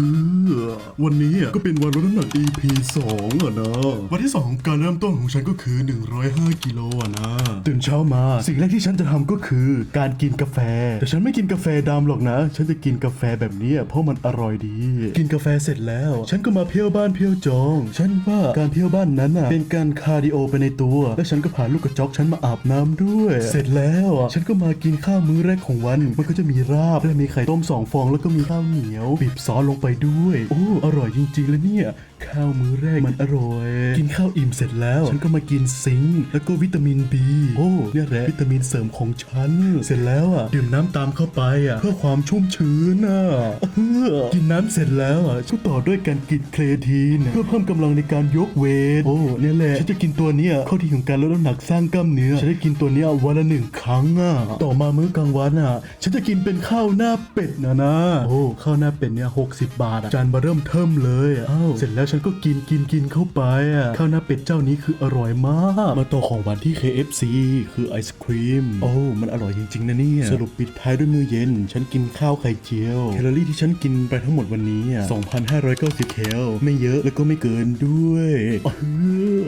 อวันนี้อะก็เป็นวันลดน้ำหนัก EP 2 อะนะ วันที่สองของการเริ่มต้นของฉันก็คือ 105 กิโลอะนะ ตื่นเช้ามา สิ่งแรกที่ฉันจะทำก็คือ การกินกาแฟ แต่ฉันไม่กินกาแฟดำหรอกนะ ฉันจะกินกาแฟแบบนี้อะเพราะมันอร่อยดี กินกาแฟเสร็จแล้ว ฉันก็มาเที่ยวบ้านเที่ยวจอง ฉันว่าการเที่ยวบ้านนั้นอะเป็นการคาร์ดิโอไปในตัว และฉันก็พาลูกกระจอกฉันมาอาบน้ำด้วย เสร็จแล้วอะฉันก็มากินข้าวมื้อแรกของวัน มันก็จะมีราบและมีไข่ต้มสองฟองแล้วก็มีข้าวเหนียวบีบซอสลงไปด้วย โอ้อร่อยจริงๆแล้วเนี่ย ข้าวมื้อแรกมันอร่อย กินข้าวอิ่มเสร็จแล้ว ฉันก็มากินซิงค์แล้วก็วิตามินบีโอ้เนี่ยแหละวิตามินเสริมของฉัน เสร็จแล้วอะดื่มน้ำตามเข้าไปอะเพื่อความชุ่มชื้นอะเออกินน้ำเสร็จแล้วอะก็ต่อด้วยการกินเครทีนเพื่อเพิ่มกำลังในการยกเวท โอ้เนี่ยแหละฉันจะกินตัวเนี้ยข้าที่ของการลดน้ำหนักสร้างกล้ามเนื้อฉันจะกินตัวเนี้ยวันละหนึ่งครั้งอะต่อมามื้อกลางวันอะฉันจะกินเป็นข้าวหน้าเป็ดนะนะโอ้ข้าวหน้าเป็ดเนี่ยหกสิบบาทอะจานมาเริ่มเทิมเลยอะอ้าวเสร็จแล้วฉันก็กินกินกินเข้าไปอะข้าวหน้าเป็ดเจ้านี้คืออร่อยมาก มาต่อของหวานที่ KFC คือไอศครีมโอ้มันอร่อยจริงๆนะเนี่ยสรุปปิดท้ายด้วยมื้อเย็น ฉันกินข้าวไข่เจียวแคลอรี่ที่ฉันกินไปทั้งหมดวันนี้อะ2,590แคลไม่เยอะแล้วก็ไม่เกินด้วยเออ